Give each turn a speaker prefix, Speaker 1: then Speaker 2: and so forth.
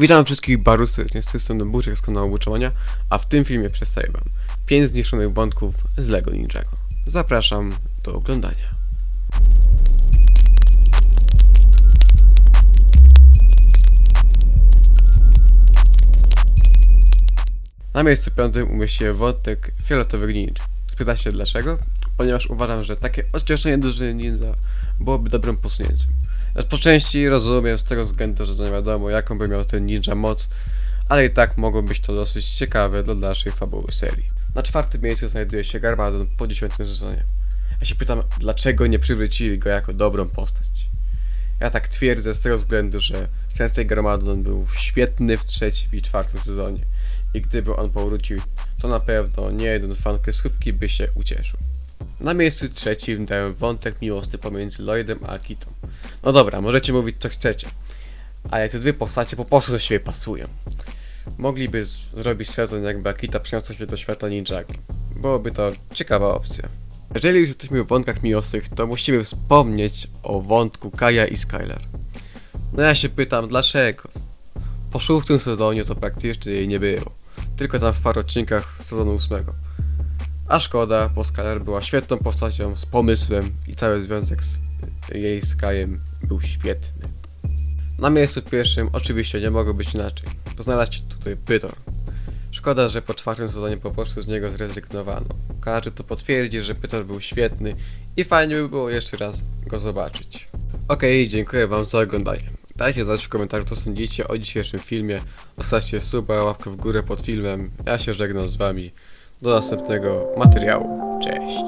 Speaker 1: Witam wszystkich bardzo serdecznie z tej strony Buczek z kanału Buczowania, a w tym filmie przedstawię wam 5 zniszczonych wątków z LEGO Ninjago. Zapraszam do oglądania. Na miejscu piątym umieściłem wątek fioletowych ninja. Spytacie dlaczego? Ponieważ uważam, że takie odcieszenie drużyny ninja byłoby dobrym posunięciem. Po części rozumiem z tego względu, że nie wiadomo jaką by miał ten ninja moc, ale i tak mogło być to dosyć ciekawe dla dalszej fabuły serii. Na czwartym miejscu znajduje się Garmadon po dziesiątym sezonie. Ja się pytam, dlaczego nie przywrócili go jako dobrą postać? Ja tak twierdzę z tego względu, że Sensei Garmadon był świetny w trzecim i czwartym sezonie. I gdyby on powrócił, to na pewno nie jeden fan kreskówki by się ucieszył. Na miejscu trzecim dałem wątek miłosny pomiędzy Lloydem a Akitą. No dobra, możecie mówić co chcecie, ale te dwie postacie po prostu do siebie pasują. Mogliby zrobić sezon jakby Akita przeniosła się do świata Ninjago. Byłoby to ciekawa opcja. Jeżeli już jesteśmy w wątkach miłosnych, to musimy wspomnieć o wątku Kaja i Skylar. No ja się pytam, dlaczego? Po szóstym sezonie to praktycznie jej nie było. Tylko tam w paru odcinkach sezonu ósmego. A szkoda, bo Skylar była świetną postacią, z pomysłem i cały związek z jej z był świetny. Na miejscu pierwszym oczywiście nie mogło być inaczej. Znalazł tutaj Pytor. Szkoda, że po czwartym sezonie po prostu z niego zrezygnowano. Każdy to potwierdzi, że Pytor był świetny i fajnie by było jeszcze raz go zobaczyć. Okej, dziękuję wam za oglądanie. Dajcie znać w komentarzu co sądzicie o dzisiejszym filmie. Zostawcie suba, łapkę w górę pod filmem. Ja się żegnam z wami. Do następnego materiału. Cześć.